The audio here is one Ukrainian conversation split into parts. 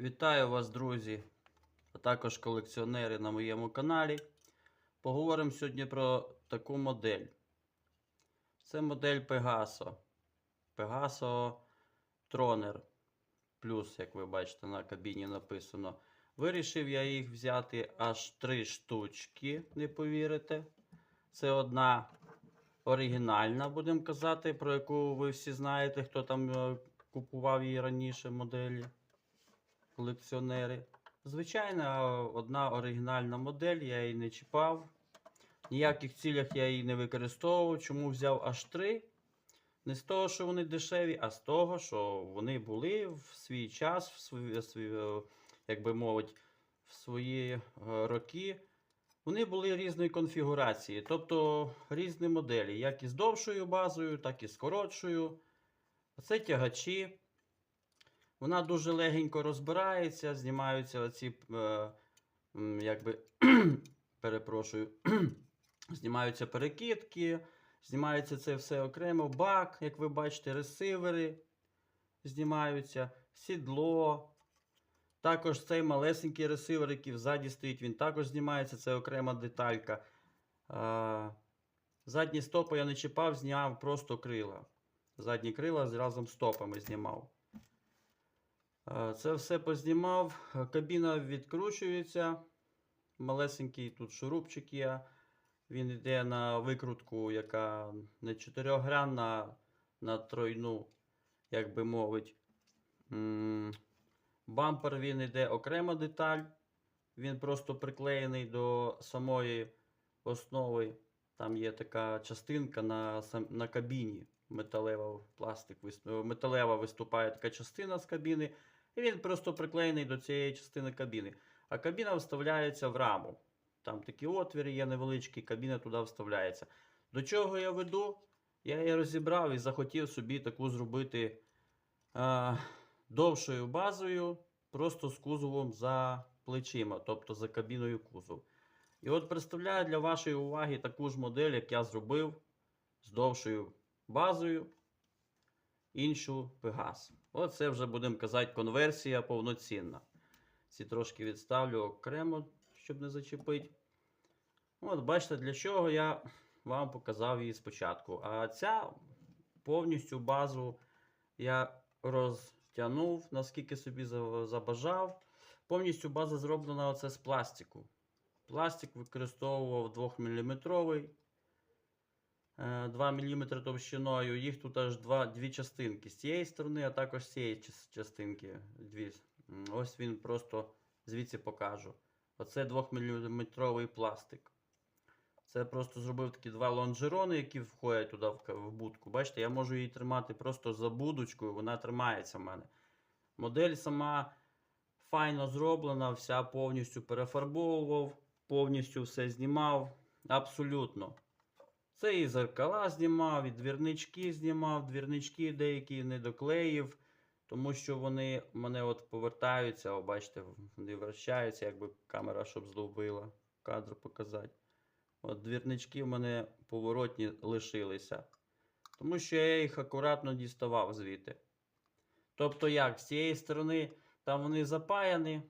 Вітаю вас, друзі, а також колекціонери на моєму каналі. Поговоримо сьогодні про таку модель. Це модель Pegaso. Pegaso Troner Plus, як ви бачите, на кабіні написано. Вирішив я їх взяти аж три штучки, не повірите. Це одна оригінальна, будемо казати, про яку ви всі знаєте, хто там е, купував її раніше моделі колекціонери. Звичайна одна оригінальна модель, я її не чіпав. Ніяких цілях я її не використовував. Чому взяв аж три? Не з того, що вони дешеві, а з того, що вони були в свій час, в свої, е, як би мовити, в свої е, роки. Вони були різної конфігурації, тобто різні моделі, як із довшою базою, так і з коротшою. Це тягачі. Вона дуже легенько розбирається, знімаються оці, е, якби, перепрошую, знімаються перекидки, знімається це все окремо, бак, як ви бачите, ресивери знімаються, сідло. Також цей малесенький ресивер, який взаді стоїть, він також знімається, це окрема деталька. А, задні стопи я не чіпав, зняв просто крила. Задні крила разом з стопами знімав. Е, Це все познімав. Е, Кабіна відкручується. Малесенький тут шурупчик є. Він йде на викрутку, яка не чотирьохгранна, на тройну, як би мовить. Бампер він йде окрема деталь. Він просто приклеєний до самої основи. Там є така частинка на, на кабіні. Металева пластик, металева виступає така частина з кабіни. І він просто приклеєний до цієї частини кабіни. А кабіна вставляється в раму. Там такі отвіри є невеличкі, кабіна туди вставляється. До чого я веду? Я її розібрав і захотів собі таку зробити е, довшою базою, просто з кузовом за плечима, тобто за кабіною кузов. І от представляю для вашої уваги таку ж модель, як я зробив з довшою базою, іншу Пегас. Оце вже будемо казати конверсія повноцінна. Ці трошки відставлю окремо, щоб не зачепити. От, бачите, для чого я вам показав її спочатку. А ця повністю базу я розтягнув, наскільки собі забажав. Повністю база зроблена оце з пластику. Пластик використовував 2-мм. 2 мм товщиною. Їх тут аж два, дві частинки. З цієї сторони, а також з цієї частинки. Дві. Ось він просто звідси покажу. Оце 2-мм пластик. Це просто зробив такі два лонжерони, які входять туди в, в будку. Бачите, я можу її тримати просто за будочкою, вона тримається в мене. Модель сама файно зроблена, вся повністю перефарбовував, повністю все знімав. Абсолютно. Це і зеркала знімав, і двірнички знімав, двірнички деякі не доклеїв, тому що вони мене от повертаються, о, бачите, вони вращаються, якби камера щоб зловила, кадр показати. От двірнички в мене поворотні лишилися. Тому що я їх акуратно діставав звідти. Тобто як, з цієї сторони там вони запаяні,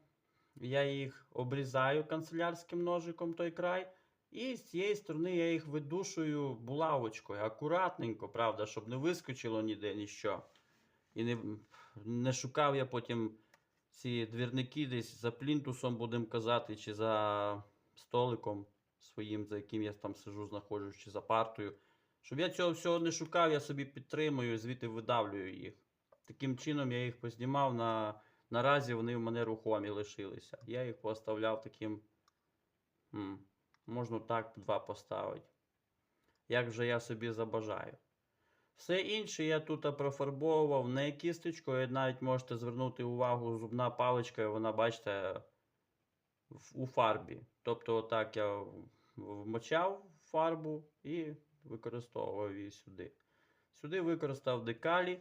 я їх обрізаю канцелярським ножиком той край. І з цієї сторони я їх видушую булавочкою, акуратненько, правда, щоб не вискочило ніде ніщо. І не, не шукав я потім ці двірники десь за плінтусом, будемо казати, чи за столиком своїм, за яким я там сижу, знаходжусь, чи за партою. Щоб я цього всього не шукав, я собі підтримую, звідти видавлюю їх. Таким чином я їх познімав. На, наразі вони в мене рухомі лишилися. Я їх поставляв таким. Можна так два поставити. Як вже я собі забажаю. Все інше я тут профарбовував не кісточкою, навіть можете звернути увагу, зубна паличка, вона, бачите, у фарбі. Тобто, отак я вмочав фарбу і використовував її сюди. Сюди використав декалі.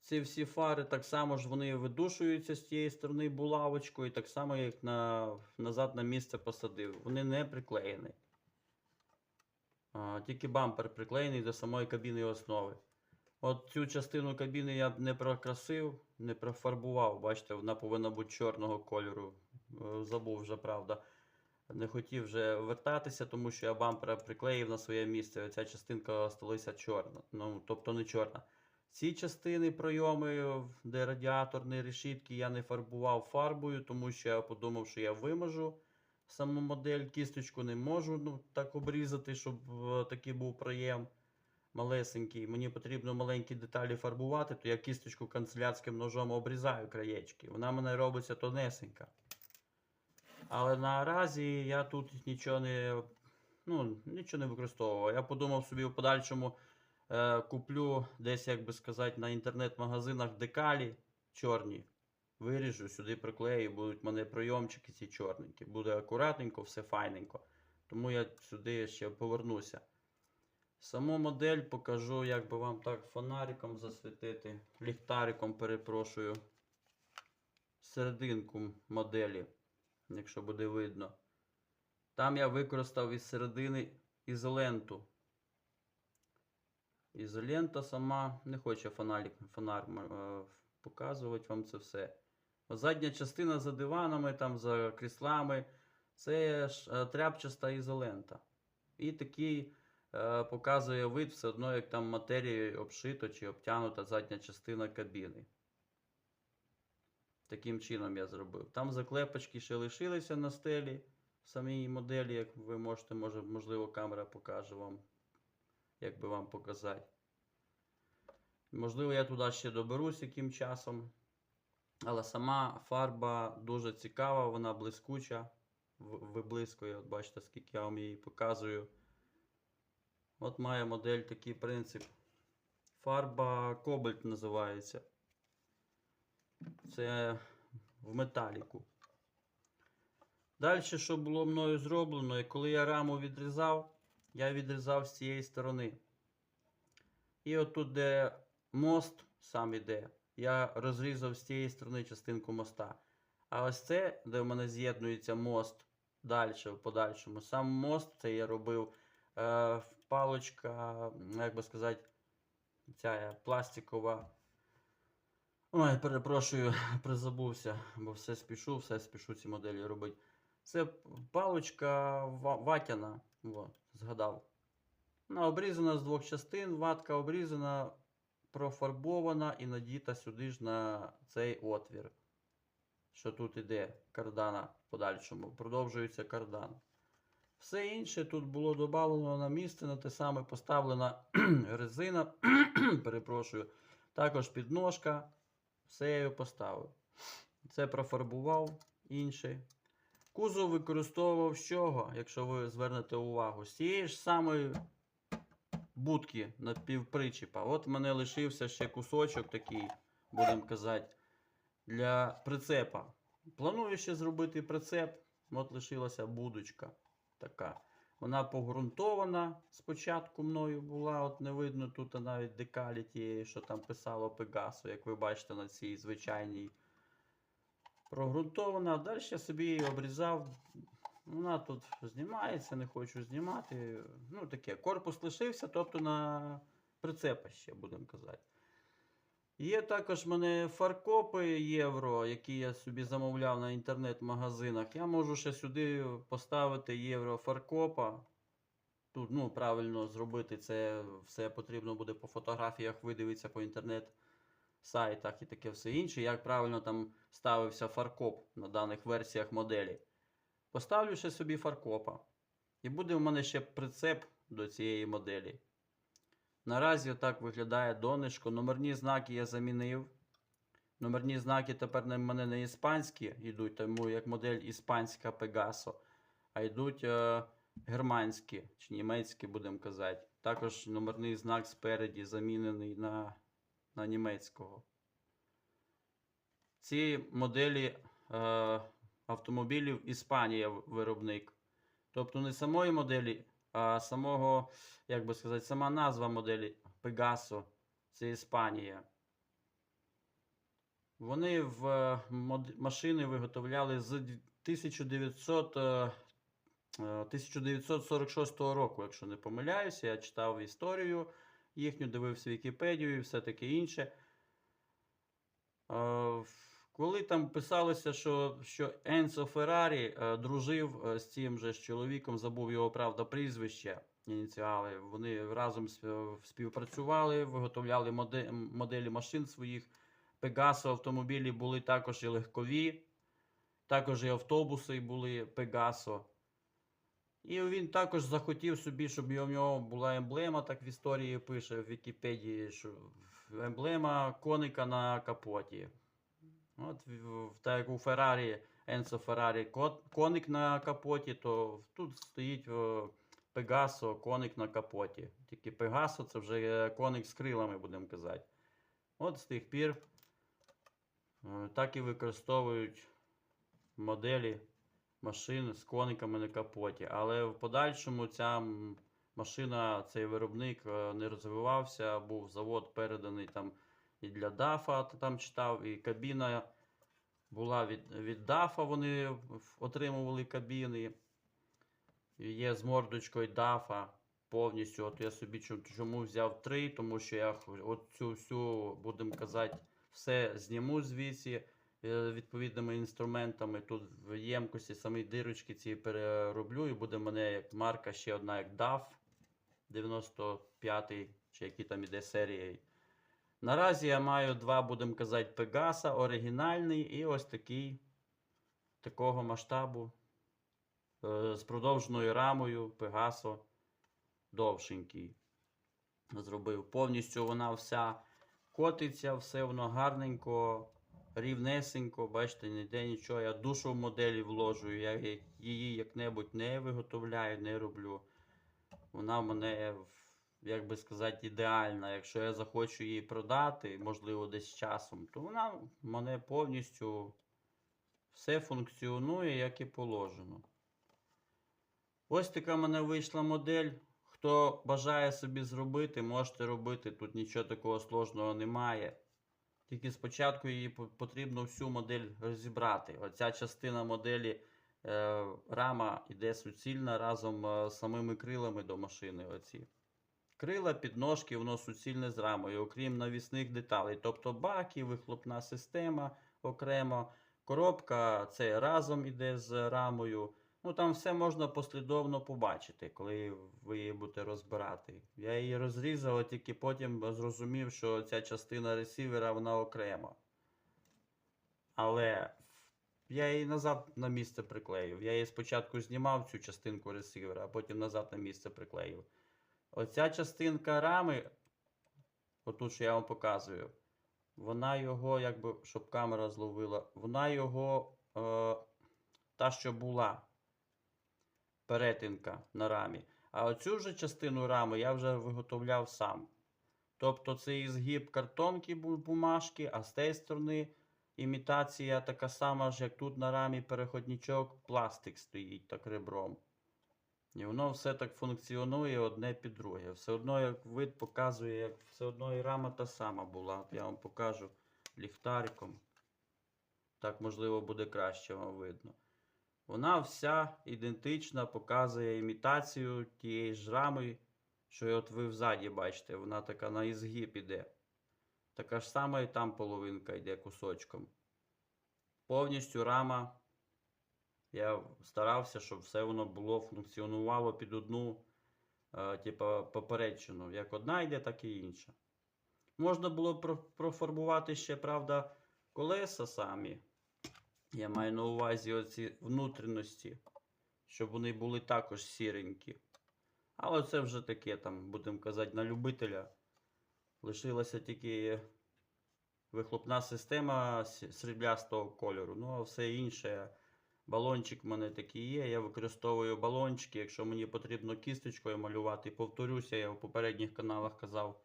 Ці всі фари так само ж вони видушуються з тієї сторони булавочкою, так само я їх на, назад на місце посадив. Вони не приклеєні. А, тільки бампер приклеєний до самої кабіни основи. От цю частину кабіни я б не прокрасив, не профарбував. Бачите, вона повинна бути чорного кольору. Е, Забув вже, правда. Не хотів вже вертатися, тому що я бампера приклеїв на своє місце. Оця частинка осталася чорна. Ну, тобто не чорна. Ці частини пройоми, де радіаторні решітки, я не фарбував фарбою, тому що я подумав, що я виможу саму модель. Кісточку не можу ну, так обрізати, щоб е, такий був проєм малесенький. Мені потрібно маленькі деталі фарбувати, то я кісточку канцелярським ножом обрізаю краєчки. Вона мене робиться тонесенька. Але наразі я тут нічого не, ну, нічого не використовував. Я подумав собі в подальшому е, куплю десь, як би сказати, на інтернет-магазинах декалі чорні. Виріжу, сюди приклею, будуть в мене прийомчики ці чорненькі. Буде акуратненько, все файненько. Тому я сюди ще повернуся. Саму модель покажу, як би вам так фонариком засвітити, ліхтариком перепрошую. Серединку моделі, якщо буде видно. Там я використав із середини ізоленту. Ізолента сама не хоче фонарик, фонар е, показувати вам це все. Задня частина за диванами, там за кріслами. Це ж е, тряпчаста ізолента. І такий е, показує вид все одно, як там матерією обшито чи обтянута задня частина кабіни. Таким чином я зробив. Там заклепочки ще лишилися на стелі в самій моделі, як ви можете, може, можливо, камера покаже вам, як би вам показати. Можливо, я туди ще доберусь яким часом. Але сама фарба дуже цікава, вона блискуча, виблискує. От бачите, скільки я вам її показую. От має модель такий принцип. Фарба Кобальт називається. Це в металіку. Далі, що було мною зроблено, коли я раму відрізав, я відрізав з цієї сторони. І отут, де мост сам іде, я розрізав з цієї сторони частинку моста. А ось це, де в мене з'єднується мост далі, в подальшому. Сам мост це я робив е, палочка, як би сказати, ця пластикова. Ой, перепрошую, призабувся, бо все спішу, все спішу ці моделі робити. Це палочка ва- ватяна, во, згадав. Вона обрізана з двох частин, ватка обрізана, профарбована і надіта сюди ж на цей отвір. Що тут іде кардана в подальшому. Продовжується кардан. Все інше тут було додано на місце, на те саме поставлена резина. Перепрошую. Також підножка. Все я його поставив. Це профарбував інше. Кузов використовував чого, якщо ви звернете увагу, з цієї ж самої будки напівпричіпа. От в мене лишився ще кусочок такий, будемо казати, для прицепа. Планую ще зробити прицеп. От лишилася будочка така. Вона погрунтована спочатку мною була. От не видно тут навіть декалі тієї, що там писало Пегасо, як ви бачите на цій звичайній. Прогрунтована. Далі я собі її обрізав. Вона тут знімається, не хочу знімати. Ну, таке, корпус лишився, тобто на прицепа ще, будемо казати. Є також в мене фаркопи євро, які я собі замовляв на інтернет-магазинах. Я можу ще сюди поставити євро фаркопа. Тут, ну, правильно зробити це все потрібно буде по фотографіях видивитися по інтернет-сайтах і таке все інше. Як правильно там ставився фаркоп на даних версіях моделі. Поставлю ще собі фаркопа. І буде в мене ще прицеп до цієї моделі. Наразі отак виглядає донишко. Номерні знаки я замінив. Номерні знаки тепер на мене не іспанські йдуть, тому як модель іспанська Pegaso, а йдуть е, германські чи німецькі, будемо казати. Також номерний знак спереді замінений на, на німецького. Ці моделі е, автомобілів Іспанія виробник. Тобто не самої моделі, а самого, як би сказати, сама назва моделі Pegaso це Іспанія. Вони в е, машини виготовляли з 1900, е, е, 1946 року, якщо не помиляюся. Я читав історію їхню, дивився Вікіпедію і все таке інше. Е, Коли там писалося, що, що Енцо Феррарі е, дружив е, з цим же чоловіком, забув його правда прізвище, ініціали. Вони разом співпрацювали, виготовляли моделі машин своїх. Пегасо автомобілі були також і легкові, також і автобуси були Пегасо. І він також захотів собі, щоб в нього була емблема, так в історії пише в Вікіпедії, що емблема коника на капоті. От так як у Феррарі, Енсо Феррарі коник на капоті, то тут стоїть е, Пегасо, коник на капоті. Тільки Пегасо це вже коник з крилами, будемо казати. От з тих пір е, так і використовують моделі машин з кониками на капоті. Але в подальшому ця машина, цей виробник е, не розвивався, був завод переданий там і для ДАФа, там читав, і кабіна була від, від ДАФа, вони отримували кабіни. Є з мордочкою ДАФа повністю. От я собі чому, взяв три, тому що я х- от цю всю, будемо казати, все зніму звідси відповідними інструментами. Тут в ємкості самі дирочки ці перероблю, і буде в мене як марка ще одна, як DAF 95 чи які там іде серії. Наразі я маю два, будемо казати, Пегаса, оригінальний і ось такий такого масштабу е, з продовженою рамою Пегасо довшенький. Зробив. Повністю вона вся котиться, все воно гарненько, рівнесенько, бачите, ніде нічого. Я душу в моделі вложую, я її- як-небудь не виготовляю, не роблю. Вона в мене, як би сказати, ідеальна. Якщо я захочу її продати, можливо, десь часом, то вона в мене повністю все функціонує, як і положено. Ось така в мене вийшла модель. Хто бажає собі зробити, можете робити. Тут нічого такого сложного немає. Тільки спочатку її потрібно всю модель розібрати. Оця частина моделі е, рама йде суцільна разом е, з самими крилами до машини. Оці. Крила, підножки, воно суцільне з рамою, окрім навісних деталей. Тобто баки, вихлопна система окремо, коробка це разом іде з рамою. Ну там все можна послідовно побачити, коли ви її будете розбирати. Я її розрізав, а тільки потім зрозумів, що ця частина ресівера вона окрема. Але я її назад на місце приклеїв. Я її спочатку знімав цю частинку ресівера, а потім назад на місце приклеїв. Оця частинка рами, отут, що я вам показую, вона його, якби, щоб камера зловила, вона його, е, та, що була перетинка на рамі. А оцю вже частину рами я вже виготовляв сам. Тобто це і згиб картонки бумажки, а з тієї сторони імітація така сама ж, як тут на рамі переходничок, пластик стоїть так ребром. І воно все так функціонує одне під друге. Все одно як вид показує, як все одно і рама та сама була. Я вам покажу ліхтариком. Так, можливо, буде краще вам видно. Вона вся ідентична, показує імітацію тієї ж рами, що от ви взаді бачите, вона така на ізгиб іде. Така ж сама і там половинка йде кусочком. Повністю рама. Я старався, щоб все воно було функціонувало під одну, е, типа, попередчину. Як одна йде, так і інша. Можна було профарбувати ще, правда, колеса самі. Я маю на увазі оці внутрішності, щоб вони були також сіренькі. Але це вже таке, там, будемо казати, на любителя. Лишилася тільки вихлопна система сріблястого кольору. Ну, а все інше. Балончик в мене такий є. Я використовую балончики. Якщо мені потрібно кісточкою малювати, повторюся, я в попередніх каналах казав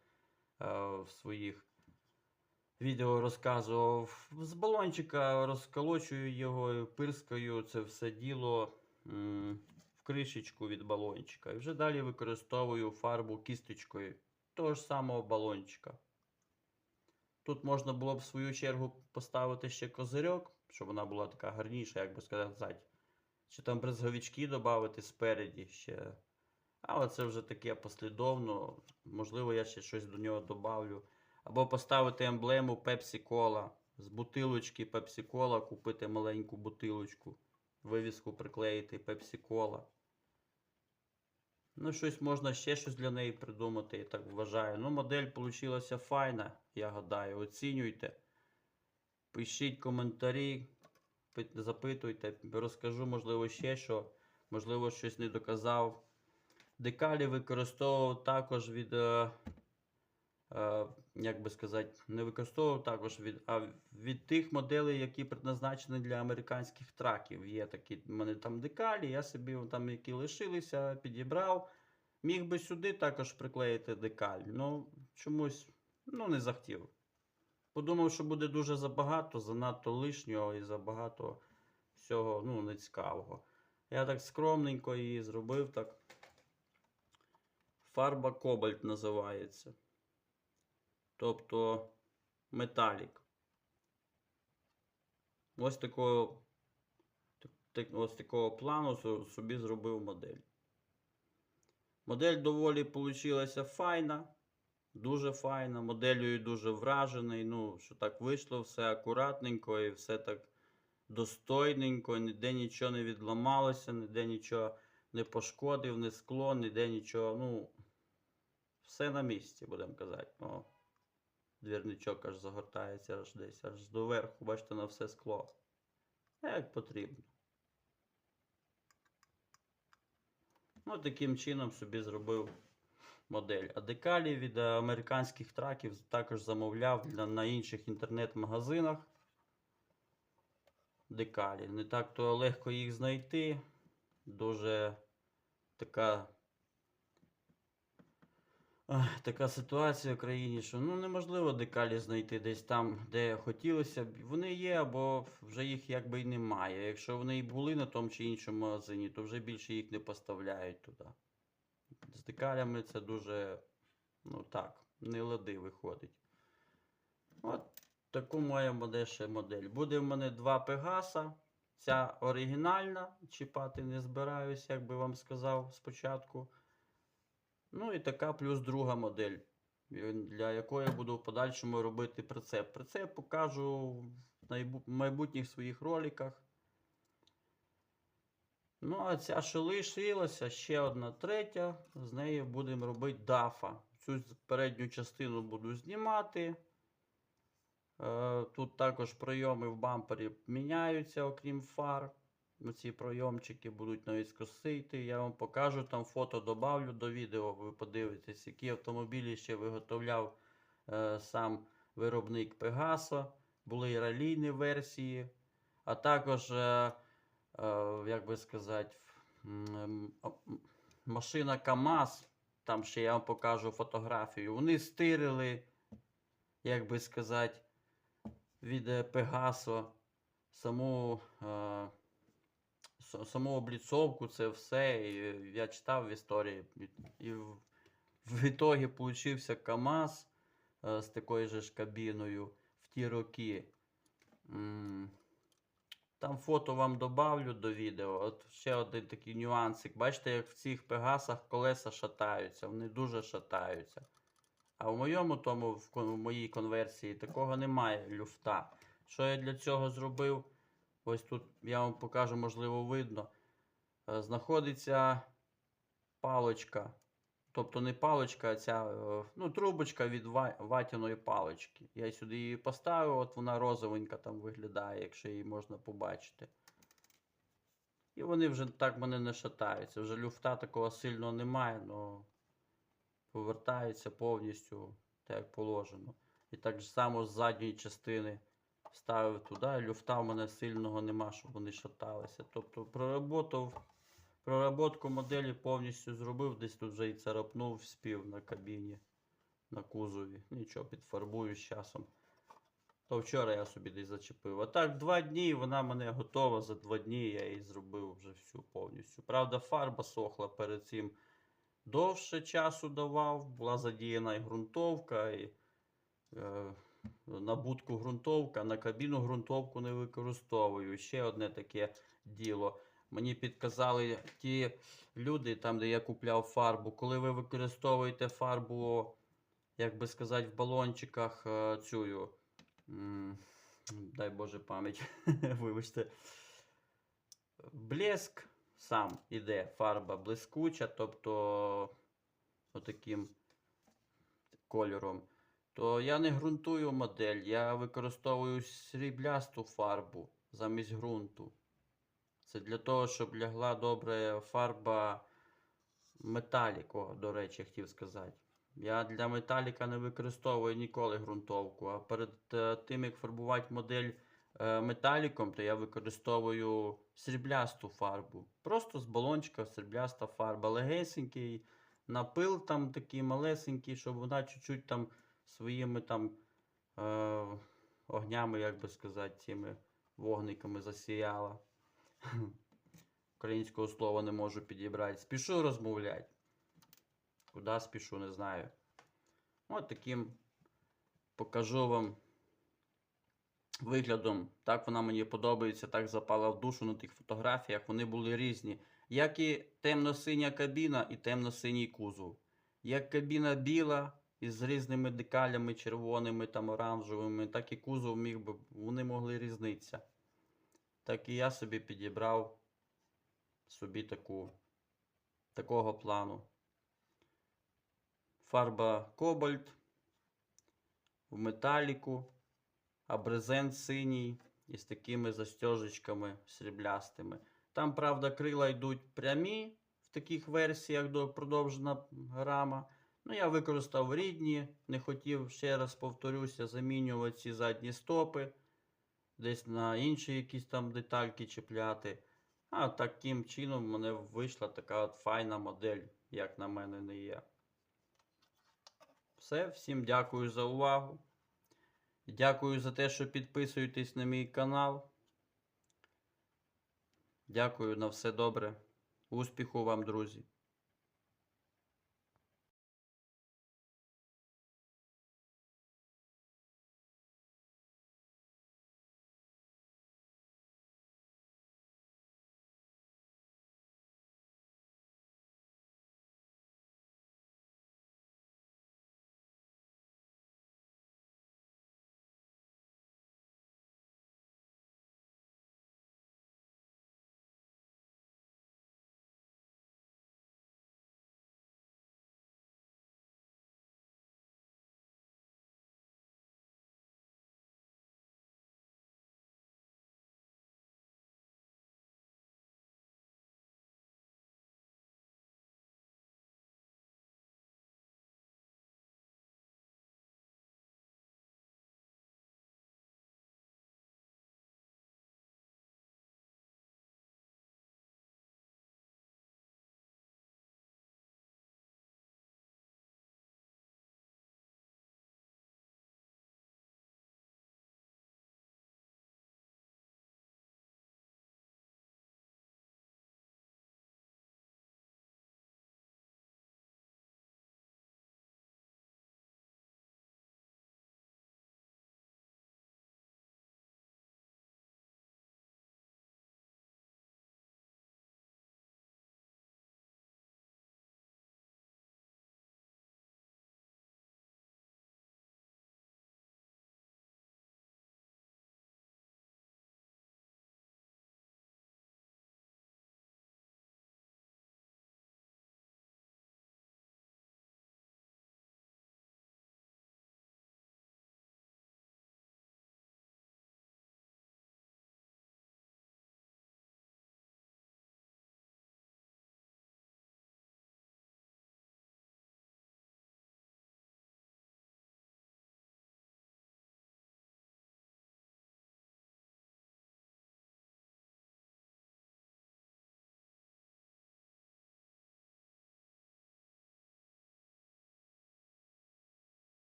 е, в своїх відео розказував. З балончика розколочую його, пирскаю це все діло в кришечку від балончика. І вже далі використовую фарбу кісточкою того ж самого балончика. Тут можна було б в свою чергу поставити ще козирьок, щоб вона була така гарніша, як би сказати. Чи там брезговички додати спереді ще. Але це вже таке послідовно. Можливо, я ще щось до нього добавлю. Або поставити емблему Pepsi Cola. З бутилочки Pepsi Cola купити маленьку бутилочку. Вивіску приклеїти Pepsi Cola. Ну, щось можна ще щось для неї придумати, я так вважаю. Ну, модель вийшла файна, я гадаю. Оцінюйте. Пишіть коментарі, запитуйте, розкажу, можливо, ще що. Можливо, щось не доказав. Декалі використовував також від. Е, е, як би сказати, не використовував також від, а від тих моделей, які предназначені для американських траків. Є такі в мене там декалі, я собі там, які лишилися, підібрав. Міг би сюди також приклеїти декаль. Ну, чомусь ну, не захотів. Подумав, що буде дуже забагато, занадто лишнього і забагато всього ну, нецікавого. Я так скромненько її зробив так. Фарба Кобальт називається. Тобто металік. Ось такого, так- так- ось такого плану собі зробив модель. Модель доволі получилася файна. Дуже файна. Моделлю дуже вражений. Ну, що так вийшло, все акуратненько і все так достойненько, ніде нічого не відламалося, ніде нічого не пошкодив, не скло, ніде нічого. Ну, все на місці, будемо казати. Двірничок аж загортається аж десь, аж доверху, бачите, на все скло. Як потрібно. Ну, таким чином собі зробив модель. А декалі від американських траків також замовляв для, на інших інтернет-магазинах. Декалі. Не так то легко їх знайти. Дуже така. Така ситуація в країні, що ну неможливо декалі знайти десь там, де хотілося б. Вони є, або вже їх якби й немає. Якщо вони і були на тому чи іншому магазині, то вже більше їх не поставляють туди. З декалями це дуже, ну так, не лади виходить. От таку модель ще модель. Буде в мене два Пегаса. Ця оригінальна, чіпати не збираюсь, як би вам сказав спочатку. Ну і така плюс друга модель, для якої я буду в подальшому робити прицеп. Прицеп покажу в майбутніх своїх роликах. Ну, а ця, що ще одна третя. З неї будемо робити дафа. Цю передню частину буду знімати. Е, Тут також пройоми в бампері міняються, окрім фар. Ці пройомчики будуть навіть скосити. Я вам покажу там фото добавлю до відео. Ви подивитесь, які автомобілі ще виготовляв е, сам виробник Pegaso. Були і ралійні версії, а також, е, е, як би сказати, м, машина КАМАЗ. Там ще я вам покажу фотографію. Вони стирили, як би сказати, від е, Пегасо саму, е, саму обліцовку, це все. Я читав в історії. І, в, в ітогі получився КАМАЗ е, з такою же ж кабіною в ті роки. Там фото вам добавлю до відео. От ще один такий нюансик. Бачите, як в цих пегасах колеса шатаються, вони дуже шатаються. А в моєму тому, в моїй конверсії, такого немає люфта. Що я для цього зробив? Ось тут я вам покажу, можливо, видно. Е, Знаходиться палочка. Тобто не паличка, а ця е, ну, трубочка від ватяної палички. Я сюди її поставив, от вона розовенька там виглядає, якщо її можна побачити. І вони вже так мене не шатаються. Вже люфта такого сильного немає, але повертаються повністю так як положено. І так само з задньої частини ставив туди, люфта в мене сильного нема, щоб вони шаталися. Тобто проработав, проработку моделі повністю зробив, десь тут вже і царапнув, спів на кабіні, на кузові. Нічого, підфарбую з часом. То вчора я собі десь зачепив. А так, два дні вона мене готова. За два дні я її зробив вже всю повністю. Правда, фарба сохла перед цим довше часу давав, була задіяна і ґрунтовка, і е, на будку ґрунтовка, на кабіну ґрунтовку не використовую. Ще одне таке діло. Мені підказали ті люди, там, де я купляв фарбу, коли ви використовуєте фарбу, як би сказати, в балончиках е, цю, дай Боже пам'ять, вибачте. Блеск сам іде, фарба блискуча, тобто отаким кольором. То я не ґрунтую модель, я використовую сріблясту фарбу замість ґрунту. Це для того, щоб лягла добре фарба металіко, до речі, хотів сказати. Я для металіка не використовую ніколи ґрунтовку, а перед е, тим, як фарбувати модель е, металіком, то я використовую сріблясту фарбу. Просто з балончика срібляста фарба. Легесенький, напил там такий малесенький, щоб вона чуть-чуть там своїми там е, огнями, як би сказати, цими вогниками засіяла. Українського слова не можу підібрати. Спішу розмовляти. Куди спішу, не знаю. От таким покажу вам виглядом. Так вона мені подобається, так запала в душу на тих фотографіях. Вони були різні. Як і темно-синя кабіна, і темно-синій кузов. Як кабіна біла із різними декалями, червоними, там оранжевими, так і кузов міг би, вони могли різнитися. Так і я собі підібрав собі таку, такого плану. Фарба кобальт в металіку, а брезент синій із такими застежечками сріблястими. Там, правда, крила йдуть прямі в таких версіях до продовжена грама. Ну, я використав рідні, не хотів, ще раз повторюся, замінювати ці задні стопи, десь на інші якісь там детальки чіпляти. А таким чином в мене вийшла така от файна модель, як на мене не є. Все, всім дякую за увагу. Дякую за те, що підписуєтесь на мій канал. Дякую на все добре. Успіху вам, друзі!